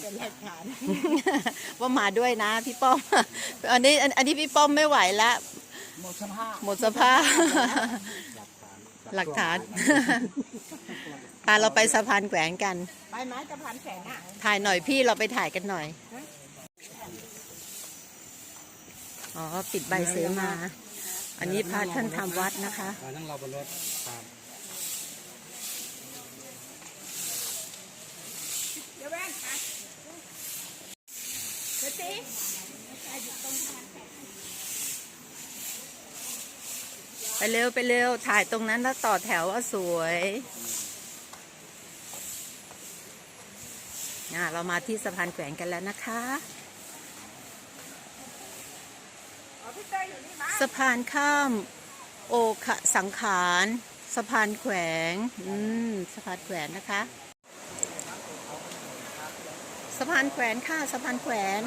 เป็นหลักฐานว่ามาด้วยนะพี่ป้อม อันนี้อันอันนี้พี่ป้อมไม่ไหวแล้วหมดสภาพหมดสภาพ หลักฐานพาเราไปสะพานแขวนกันไปไม้จะพันแสงอะถ่ายหน่อยพี่เราไปถ่ายกันหน่อยอ๋อปิดใบเสมา อันนี้พระท่านทำวัดนะคะมานั่งรอบนรถครับ ดี๋ยวแว่นค่ะเดี๋ยวสิไปเร็วไปเร็วถ่ายตรงนั้นแล้วต่อแถวว่าสวยอะเรามาที่สะพานแขวนกันแล้วนะคะสะพานข้าม โอคสังขาร สะพานแขวง อืม สะพานแขวนนะคะะพานแขวนค่ะสะพานแขวน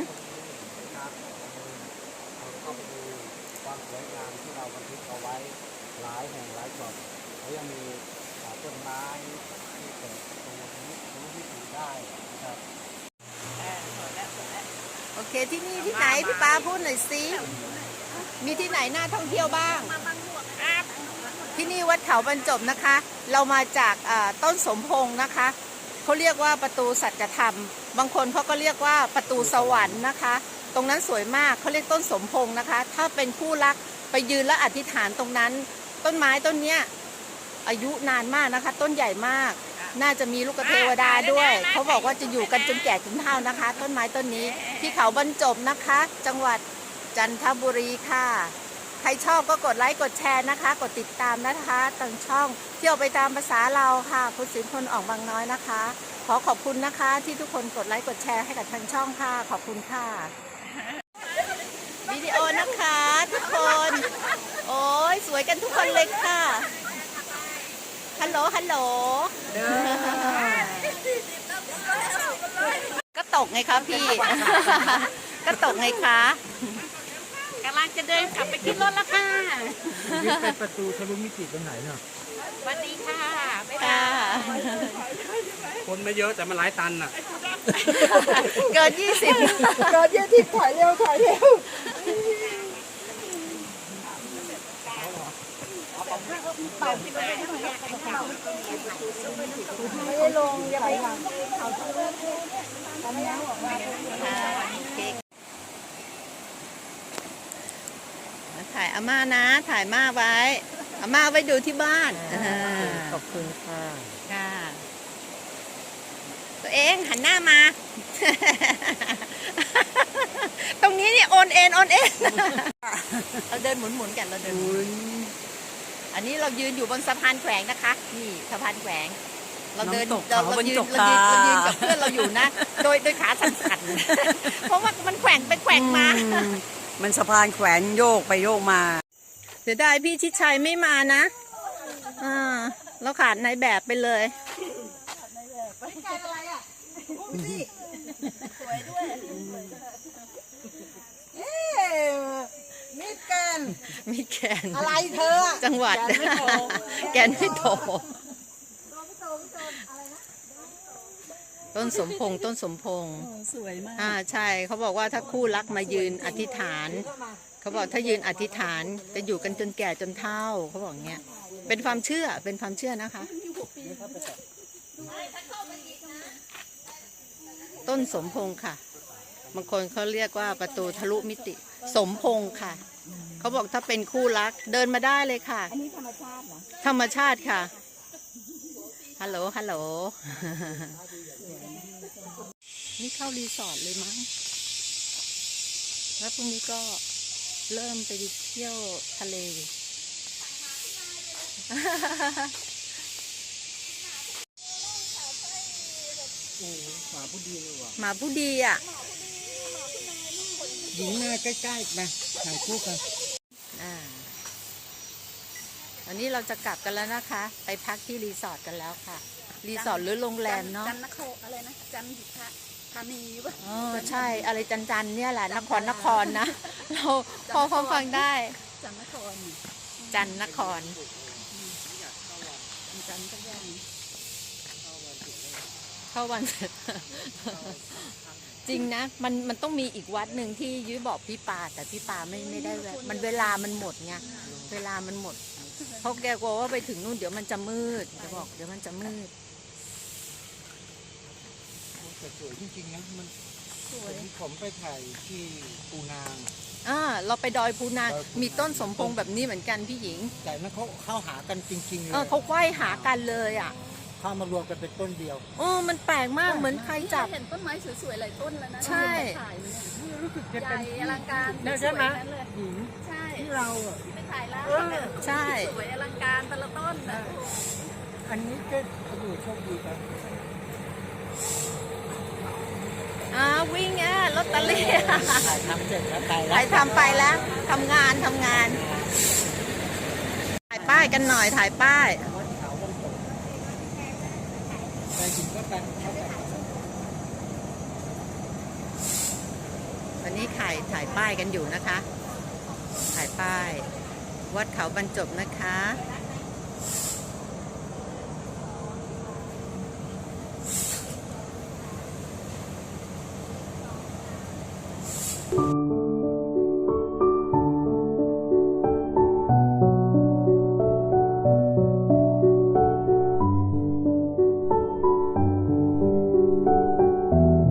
เข้าไปดูความสวยงามที่เราบันทึกเอาไว้หลายแห่งหลายจุดแล้วยังมีอ่าต้นไม้ที่เกิดตรงนี้ตรงนี้ที่ถือได้นะครับโอเคที่นี่ที่ไหนพี่ปาพูดหน่อยสิมีที่ไหนน่าท่องเที่ยวบ้าง ที่นี่วัดเขาบรรจบนะคะ เรามาจากอ่าต้นสมพงษ์นะคะเขาเรียกว่าประตูสัจธรรม บางคนเขาก็เรียกว่าประตูสวรรค์นะคะ ตรงนั้นสวยมากเขาเรียกต้นสมพงษ์นะคะ ถ้าเป็นคู่รักไปยืนและอธิษฐานตรงนั้น ต้นไม้ต้นเนี้ยอายุนานมากนะคะ ต้นใหญ่มาก น่าจะมีลูกเทวดาด้วยเขาบอกว่าจะอยู่กันจนแก่จนเฒ่านะคะ ต้นไม้ต้นนี้ที่เขาบรรจบนะคะ จังหวัดจันทบุรีค่ะ ใครชอบก็กดไลค์กดแชร์นะคะ กดติดตามนะคะทางช่องเที่ยวไปตามภาษาเราค่ะ คุณสินพลออกบางน้อยนะคะ ขอขอบคุณนะคะ ที่ทุกคนกดไลค์กดแชร์ให้กับทางช่องค่ะ ขอบคุณค่ะวิดีโอนะคะทุกคน โอ้ยสวยกันทุกคนเลยค่ะฮัลโหลฮัลโหลก็ตกไงคะพี่ ก็ตกไงคะกำลังจะเดินกลับไปขึ้นรถแล้วค่ะยึดเป็นประตูทะลุมิติตรงไหนเนาะสวัสดีค่ะ บ๊ายบาค่ะย คนไม่เยอะแต่มันหลายตันอะ เกินยี่สิบรถเยอะที่ถอยเร็วถอยเร็วไม่ได้ลงอย่าไปหลังเขาต้องเลื่อนตอนนี้ออกมาถ่ายอาม่านะ ถ่ายมาไว้อาม่าไว้ดูที่บ้านอ่าขอบคุณค่ะค่ะ ตัวเองหันหน้ามา ตรงนี้นี่โอนเอ็นโอนเอ็นเราเดินหมุนๆกันเราเดินหมุนอันนี้เรายืนอยู่บนสะพานแขวงนะคะ นี่สะพานแขวง เราเดินน้ำตกเราเขาเรายืนบรรจบเรายืนค่ะเรายืนกับเพื่อนเราอยู่นะ โดยโดยขาสั่นๆเพราะว่ามันแขว่งไปแขว่งมา มันสะพานแขวนโยกไปโยกมาเสียดายพี่ชิดชัยไม่มานะอ่าเราขาดในายแบบไปเลย มิดกันมีแกนอะไรเธอจังหวัดแกนไม่โตแกนไม่โตต้นสมพงษ์ต้นสมพงษ์สวยมากอ่าใช่เขาบอกว่าถ้าคู่รักมายืนอธิษฐาน เขาบอกถ้ายืนอธิษฐานจะอยู่กันจนแก่จนเฒ่าเขาบอกเงี้ยเป็นความเชื่อเป็นความเชื่อนะคะ ต้นสมพงษ์ค่ะ บางคนเขาเรียกว่าประตูทะลุมิติ สมพงษ์ค่ะ เขาบอกถ้าเป็นคู่รักเดินมาได้เลยค่ะ อันนี้ธรรมชาติเหรอ ธรรมชาติค่ะ ฮัลโหล ฮัลโหล นี่เข้ารีสอร์ทเลยมั้ง แล้วพรุ่งนี้ก็เริ่มไปเที่ยวทะเล หมาผู้ดีเลยว่ะหมาผู้ดีอะหญิงมาใกล้ๆมาถ่ายคู่กันอ่าวันนี้เราจะกลับกันแล้วนะคะ ไปพักที่รีสอร์ทกันแล้วค่ะ รีสอร์ทหรือโรงแรมเนาะจันนโคอะไรนะจันทะธานีป่ะอ๋อใช่ อะไรจันจันๆเนี่ยแหละนครนครนะเราพอพอฟังได้ จันนครจันนครจันทร์ก็ยัง เข้าวันเสร็จจริงนะ มันมันต้องมีอีกวัดหนึ่งที่ยุ้ยบอกพี่ปาแต่พี่ปาไม่ไม่ได้แวะมันเวลามันหมดไงเวลามันหมดเพราะแกกลัวว่าไปถึงนู่นเดี๋ยวมันจะมืดแกบอกเดี๋ยวมันจะมืดแต่สวยจริงๆนะมันผมผมไปถ่ายที่ปูนางอ่าเราไปดอยพูนางดอยภูนางมีต้นสมพงษ์แบบนี้เหมือนกันพี่หญิง แต่นั้นเขาเข้าหากันจริงๆเลเออยเขาไหว้หากันเลยอะ เข้ามารวมกันเป็นต้นเดียวเออมันแปลกมากเหมือนใครจับ เห็นต้นไม้สวยๆหลายต้นแล้วนะใช่ ที่ถ่ายมาเนี่ยรู้สึกจะใหเป็ญ่นอลังการใช่ไหมสวยทั้งนั้นเลยหญิงใช่ที่เราอะไปถ่ายแล้วเออใช่ สวยอลังการแต่ละต้นนะอันนี้ก็โอ้โหโชคดีครับอ่าวิ่งอะลอตเตอรี่ถ่ายทำเสร็จแล้วไปแล้วไปทำไปแล้วทำงานทำงาน ถ่ายป้ายกันหน่อยถ่ายป้ายวัดเขาวงกตแต่ หญิงก็กันวันนี้ถ่ายถ่ายป้ายกันอยู่นะคะ ถ่ายป้าย วัดเขาบรรจบนะคะเ